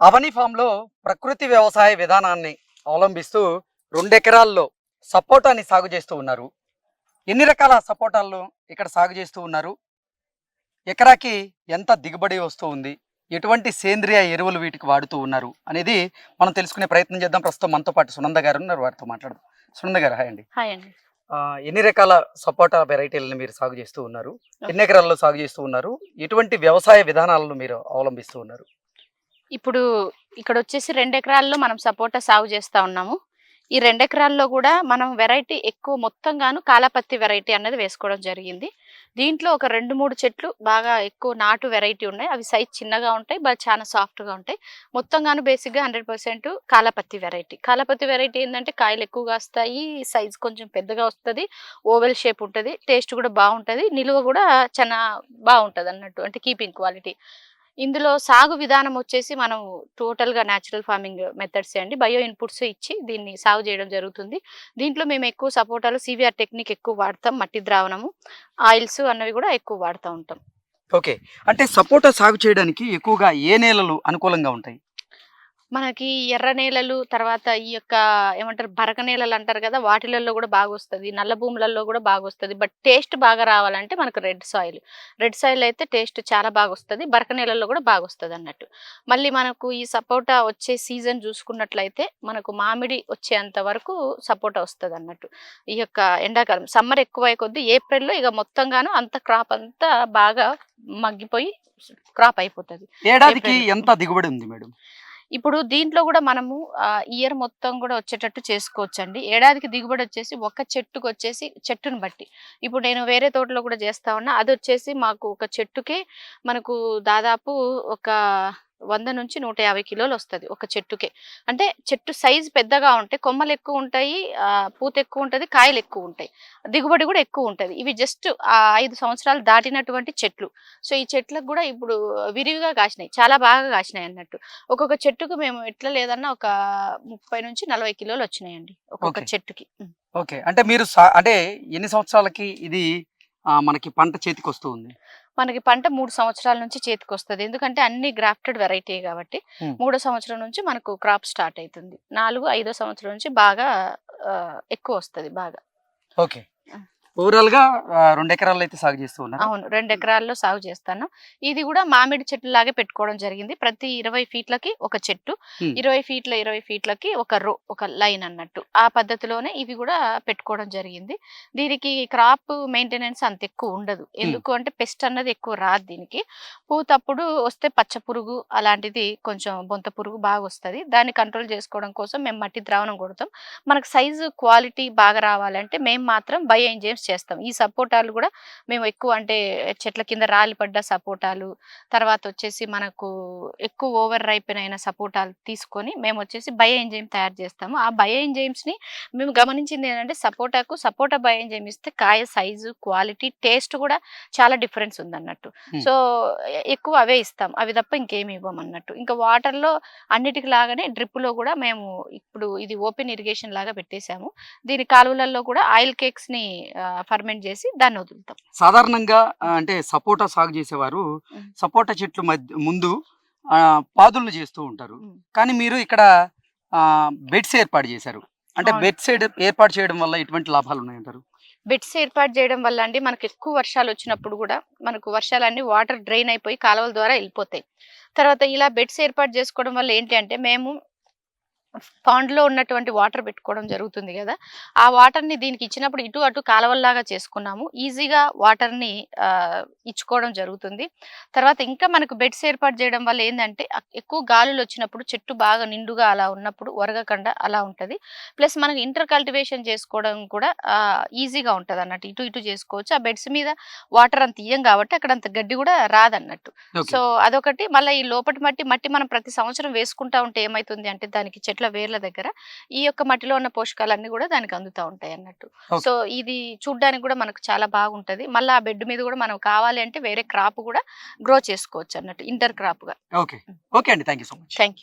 అవని ఫామ్లో ప్రకృతి వ్యవసాయ విధానాన్ని అవలంబిస్తూ రెండెకరాల్లో సపోటాని సాగు చేస్తూ ఉన్నారు. ఎన్ని రకాల సపోటాలను ఇక్కడ సాగు చేస్తూ ఉన్నారు? ఎకరాకి ఎంత దిగుబడి వస్తూ ఉంది? ఎటువంటి సేంద్రియ ఎరువులు వీటికి వాడుతూ ఉన్నారు? అనేది మనం తెలుసుకునే ప్రయత్నం చేద్దాం. ప్రస్తుతం మనతో పాటు సునంద గారు ఉన్నారు. వారితో మాట్లాడదాం. సునంద గారు హాయ్ అండి. హాయ్ అండి. ఎన్ని రకాల సపోటా వెరైటీలను మీరు సాగు చేస్తూ ఉన్నారు? ఎన్ని ఎకరాల్లో సాగు చేస్తూ ఉన్నారు? ఎటువంటి వ్యవసాయ విధానాలను మీరు అవలంబిస్తూ ఉన్నారు? ఇప్పుడు ఇక్కడ వచ్చేసి రెండు ఎకరాల్లో మనం సపోటా సాగు చేస్తా ఉన్నాము. ఈ రెండు ఎకరాల్లో కూడా మనం వెరైటీ ఎక్కువ మొత్తంగాను కాలాపత్తి వెరైటీ అనేది వేసుకోవడం జరిగింది. దీంట్లో ఒక రెండు మూడు చెట్లు బాగా ఎక్కువ నాటు వెరైటీ ఉన్నాయి. అవి సైజ్ చిన్నగా ఉంటాయి బట్ చాలా సాఫ్ట్గా ఉంటాయి. మొత్తంగాను బేసిక్గా hundred percent Kalapathi variety. Kalapathi variety ఏంటంటే కాయలు ఎక్కువగా వస్తాయి సైజ్ కొంచెం పెద్దగా వస్తుంది ఓవెల్ షేప్ ఉంటుంది టేస్ట్ కూడా బాగుంటుంది నిలువ కూడా చాలా బాగుంటుంది అన్నట్టు అంటే కీపింగ్ క్వాలిటీ. ఇందులో సాగు విధానం వచ్చేసి మనం టోటల్గా న్యాచురల్ ఫార్మింగ్ మెథడ్స్ అండి. బయో ఇన్పుట్స్ ఇచ్చి దీన్ని సాగు చేయడం జరుగుతుంది. దీంట్లో మేము ఎక్కువ సపోటాలు సివిఆర్ టెక్నిక్ ఎక్కువ వాడతాం మట్టి ద్రావణము ఆయిల్స్ అన్నవి కూడా ఎక్కువ వాడుతూ ఉంటాం. ఓకే. అంటే సపోటా సాగు చేయడానికి ఎక్కువగా ఏ నేలలు అనుకూలంగా ఉంటాయి? మనకి ఎర్ర నేలలు తర్వాత ఈ యొక్క ఏమంటారు బరక నేలలు అంటారు కదా వాటిలలో కూడా బాగా వస్తుంది నల్ల భూములలో కూడా బాగా వస్తుంది బట్ టేస్ట్ బాగా రావాలంటే మనకు రెడ్ సాయిల్. రెడ్ సాయిల్ అయితే టేస్ట్ చాలా బాగా వస్తుంది బరక నేలల్లో కూడా బాగా వస్తుంది అన్నట్టు మళ్ళీ మనకు ఈ సపోటా వచ్చే సీజన్ చూసుకున్నట్లయితే మనకు మామిడి వచ్చేంత వరకు సపోటా వస్తుంది అన్నట్టు ఈ యొక్క ఎండాకాలం సమ్మర్ ఎక్కువ కొద్దీ ఏప్రిల్లో ఇక మొత్తంగాను అంత క్రాప్ అంతా బాగా మగ్గిపోయి క్రాప్ అయిపోతుంది. ఏడాదికి. ఎంత దిగుబడి ఉంది మేడం? ఇప్పుడు దీంట్లో కూడా మనము ఇయర్ మొత్తం కూడా వచ్చేటట్టు చేసుకోవచ్చు అండి ఏడాదికి దిగుబడి వచ్చేసి ఒక చెట్టుకు వచ్చేసి చెట్టును బట్టి. ఇప్పుడు నేను వేరే తోటలో కూడా చేస్తా ఉన్నా అది వచ్చేసి మాకు ఒక చెట్టుకే మనకు దాదాపు ఒక వంద నుంచి నూట యాభై కిలోలు వస్తుంది ఒక చెట్టుకే. అంటే చెట్టు సైజ్ పెద్దగా ఉంటాయి కొమ్మలు ఎక్కువ ఉంటాయి పూత ఎక్కువ ఉంటుంది కాయలు ఎక్కువ ఉంటాయి. దిగుబడి కూడా ఎక్కువ ఉంటుంది. ఇవి జస్ట్ ఆ ఐదు సంవత్సరాలు దాటినటువంటి చెట్లు. సో ఈ చెట్లకు కూడా ఇప్పుడు విరివిగా కాసినాయి. చాలా బాగా కాసినాయి అన్నట్టు. ఒక్కొక్క చెట్టుకు మేము ఎట్లా లేదన్నా ఒక ముప్పై నుంచి నలభై కిలోలు వచ్చినాయండి ఒక్కొక్క. చెట్టుకి. ఓకే. అంటే మీరు అంటే ఎన్ని సంవత్సరాలకి ఇది మనకి పంట చేతికి వస్తూ ఉంది? మనకి పంట మూడు సంవత్సరాల నుంచి చేతికి వస్తుంది ఎందుకంటే అన్ని గ్రాఫ్టెడ్ వెరైటీ కాబట్టి. మూడో సంవత్సరం నుంచి మనకు క్రాప్ స్టార్ట్ అవుతుంది నాలుగు ఐదో సంవత్సరం నుంచి బాగా ఎక్కువ వస్తుంది బాగా ఓకే. ఓవరాల్గా రెండు ఎకరాలు అయితే సాగు చేస్తూ ఉన్నారు? అవును. రెండు ఎకరాల్లో సాగు చేస్తాను. ఇది కూడా మామిడి చెట్టు లాగే పెట్టుకోవడం జరిగింది. ప్రతి ఇరవై ఫీట్లకి ఒక చెట్టు. ఇరవై ఫీట్ల ఇరవై ఫీట్లకి ఒక రో ఒక లైన్ అన్నట్టు. ఆ పద్ధతిలోనే ఇవి కూడా పెట్టుకోవడం జరిగింది. దీనికి క్రాప్ మెయింటెనెన్స్ అంత ఎక్కువ ఉండదు. ఎందుకు అంటే పెస్ట్ అన్నది ఎక్కువ రాదు దీనికి. పూతప్పుడు వస్తే పచ్చ పురుగు అలాంటిది కొంచెం బొంత పురుగు బాగా వస్తుంది. దాన్ని కంట్రోల్ చేసుకోవడం కోసం మేము మట్టి ద్రావణం కొడతాం. మనకు సైజు క్వాలిటీ బాగా రావాలంటే మేము మాత్రం బయో ఎంజైమ్స్ చేస్తాం. ఈ సపోటాలు కూడా మేము ఎక్కువ అంటే చెట్ల కింద రాలి పడ్డ సపోటాలు తర్వాత వచ్చేసి మనకు ఎక్కువ ఓవర్ రైపెన్ అయిన సపోటాలు తీసుకొని మేము వచ్చేసి బయో ఎంజైమ్ తయారు చేస్తాము. ఆ బయో ఎంజైమ్స్ని మేము గమనించింది ఏంటంటే సపోటాకు సపోటా బయో ఎంజైమ్ ఇస్తే కాయ సైజు క్వాలిటీ టేస్ట్ కూడా చాలా డిఫరెన్స్ ఉందన్నట్టు. సో ఎక్కువ అవే ఇస్తాం. అవి తప్ప ఇంకేమి ఇవ్వం అన్నట్టు ఇంకా వాటర్లో అన్నిటికి లాగానే డ్రిప్లో కూడా మేము ఇప్పుడు ఇది ఓపెన్ ఇరిగేషన్ లాగా పెట్టేశాము. దీని కాలువలలో కూడా ఆయిల్ కేక్స్ని ఫర్మెంట్ చేసి దాన్ని వదులుతాం సాధారణంగా అంటే సపోటా సాగు చేసేవారు. సపోటా చెట్లు మధ్య ముందు పాదులను చేస్తూ ఉంటారు. కానీ మీరు ఇక్కడ బెడ్స్ ఏర్పాటు చేశారు అంటే అవును. బెడ్ సైడ్ ఏర్పాటు చేయడం వల్ల ఎటువంటి లాభాలు ఉన్నాయంటారు బెడ్స్ ఏర్పాటు చేయడం వల్ల అండి మనకు ఎక్కువ వర్షాలు వచ్చినప్పుడు కూడా మనకు వర్షాలన్నీ వాటర్ డ్రైన్ అయిపోయి కాలువల ద్వారా వెళ్ళిపోతాయి తర్వాత ఇలా బెడ్స్ ఏర్పాటు చేసుకోవడం వల్ల ఏంటి అంటే మేము pond లో ఉన్నటువంటి వాటర్ పెట్టుకోవడం జరుగుతుంది కదా! ఆ water ని దీనికి ఇచ్చినప్పుడు ఇటు అటు కాలువల్లాగా చేసుకున్నాము. ఈజీగా వాటర్ని ఇచ్చుకోవడం జరుగుతుంది. తర్వాత ఇంకా మనకు బెడ్స్ ఏర్పాటు చేయడం వల్ల ఏంటంటే ఎక్కువ గాలులు వచ్చినప్పుడు చెట్టు బాగా నిండుగా అలా ఉన్నప్పుడు ఒరగకుండా అలా ఉంటుంది. ప్లస్ మనకి ఇంటర్ కల్టివేషన్ చేసుకోవడం కూడా ఈజీగా ఉంటుంది అన్నట్టు ఇటు ఇటు చేసుకోవచ్చు. ఆ బెడ్స్ మీద వాటర్ అంత ఇయ్యం కాబట్టి అక్కడ అంత గడ్డి కూడా రాదన్నట్టు. సో అదొకటి. మళ్ళీ ఈ లోపటి మట్టి మట్టి మనం ప్రతి సంవత్సరం వేసుకుంటా ఉంటే ఏమైతుంది అంటే దానికి చెట్ల వేర్ల దగ్గర ఈ యొక్క మట్టిలో ఉన్న పోషకాలన్నీ కూడా దానికి అందుతూ ఉంటాయి అన్నట్టు. సో ఇది చూడ్డానికి కూడా మనకు చాలా బాగుంటది. మళ్ళీ ఆ బెడ్ మీద కూడా మనం కావాలి అంటే వేరే క్రాప్ కూడా గ్రో చేసుకోవచ్చు అన్నట్టు ఇంటర్ క్రాప్గా ఓకే. ఓకే అండి. Thank you so much. Thank you